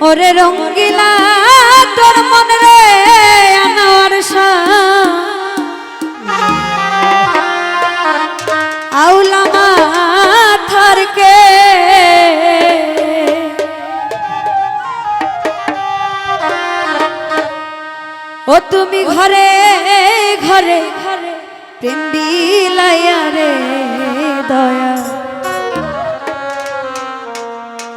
ওরে রঙ্গিলা তোর মন রে আউলামা থারকে ও তুমি ঘরে ঘরে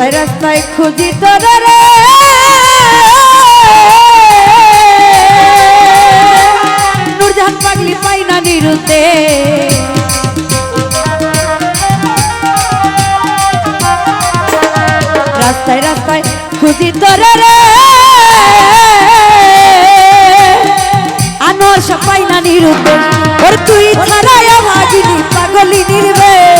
রাস্তায় রাস্তায় খুঁজি তোর রে। নুরজাহান পাগলি পাই না নিরুতে। রাস্তায় রাস্তায় খুঁজি তোর রে। আনোয়ার পাই না নিরুতে। ওর তুই ছাড়াই ভাগিনি পাগলি নির্বে।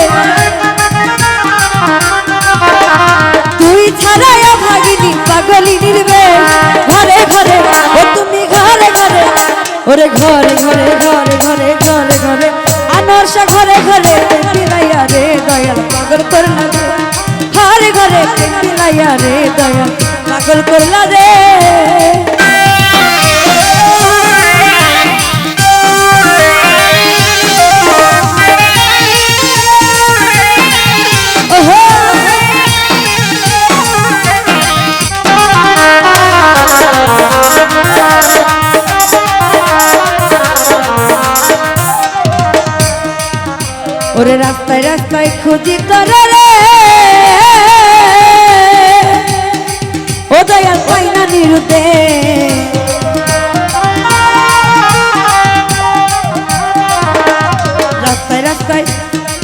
ঘরে ঘরে ঘরে ঘরে ঘরে ঘরে। আনর্ষা ঘরে ঘরে পিলাইয়া রে, দয়াল পাগল করলা রে। ঘরে ঘরে পিলাইয়া রে, দয়াল পাগল করলা রে। ওরে রাস্তায় রাস্তায় খুঁজি তোরে রে। ও দয়াল পাই না নিরুতে রাস্তায় রাস্তায়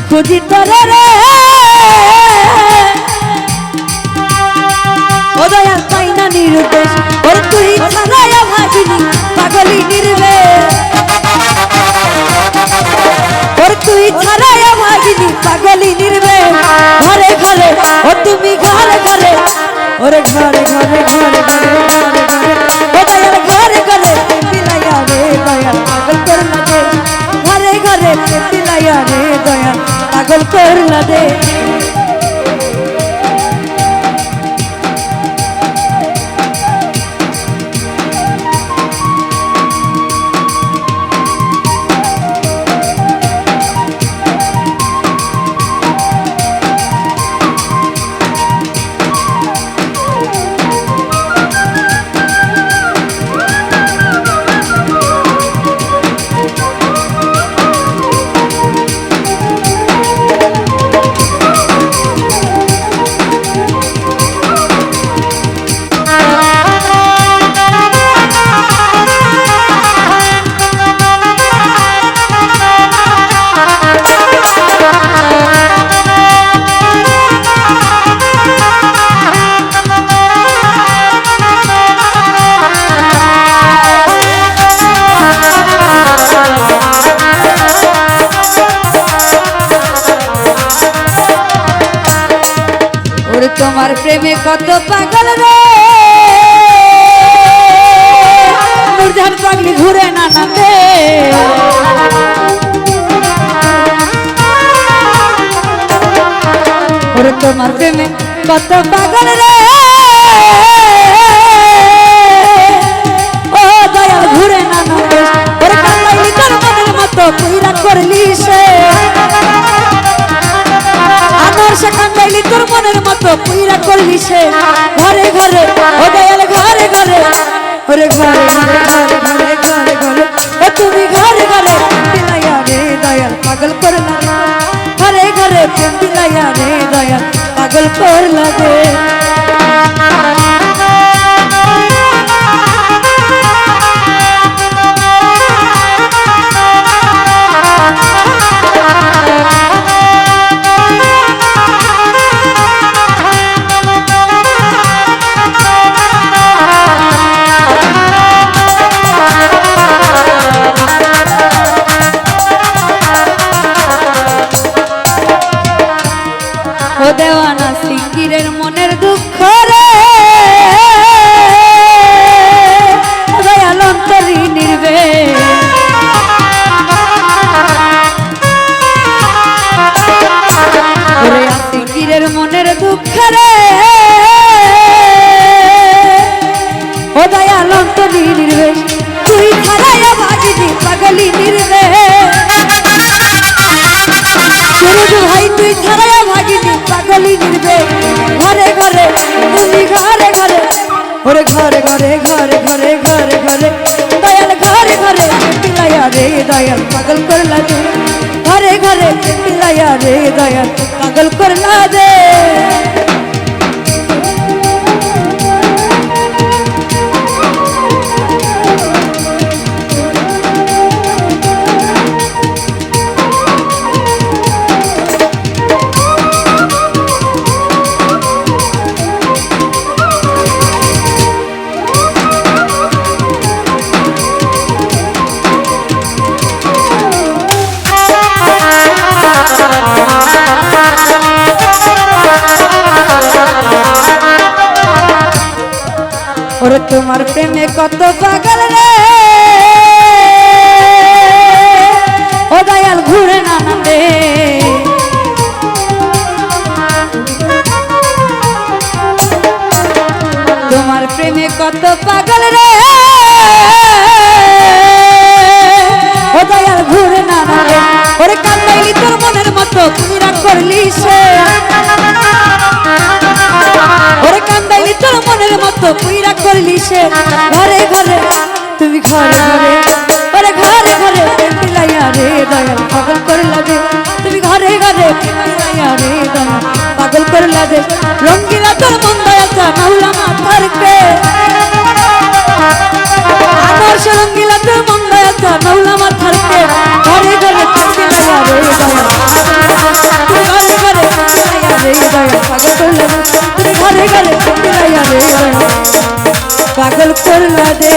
খুঁজি তোরে রে। ও দয়াল পাই না নিরুতে ওর তুই ছাড়াইয়া ভাগিনি পাগলি নির্বে পাগলি নির্বে। ঘরে ঘরে, ও তুমি ঘরে ঘরে। ওরে ঘরে ঘরে ঘরে ঘরে ঘরে ঘরে। ও দয়াল ঘরে ঘরে, পিলাইয়া রে দয়াল পাগল করলা দে। ঘরে ঘরে, পিলাইয়া রে দয়াল পাগল করলা দে। তোমার প্রেমে কত পাগল রে? নুরজাহান পাগলি ঘুরে না নামে। ওরে তোমার প্রেমে কত পাগল দিলাইয়া রে দয়া পাগল করলা রে। ঘরে ঘরে ঘরে ঘরে ঘরে ঘরে। দয়াল ঘরে ঘরে, পিলাইয়া রে দয়াল, পাগল করলা দে ঘরে ঘরে, পিলাইয়া রে দয়াল, পাগল তোমার প্রেমে কত পাগল রে? ও দয়াল, ঘুরে না নামে তোমার প্রেমে কত পাগল রে? ও দয়াল, ঘুরে না নামে ওরে কান্দাইলি তোর মনের মতো, তুমি রাগ করলি সে। পুইরা করলি সে ঘরে ঘরে তুমি ঘরে ঘরে। ওরে ঘরে ঘরে পিলাইয়া রে দয়াল পাগল করলা দে তুমি ঘরে ঘরে পিলাইয়া রে দয়াল পাগল করলা দে রঙ্গিলা তোর মন দয়ালটা মাওলা মাথার কে আদর্শ রঙ্গিলা তোর মন দয়ালটা মাওলা মাথার কে ঘরে ঘরে পিলাইয়া রে তুমি ঘরে ঘরে পিলাইয়া রে দয়াল পাগল করলা দে ঘরে ঘরে পিলাইয়া রে পাগল করলা দে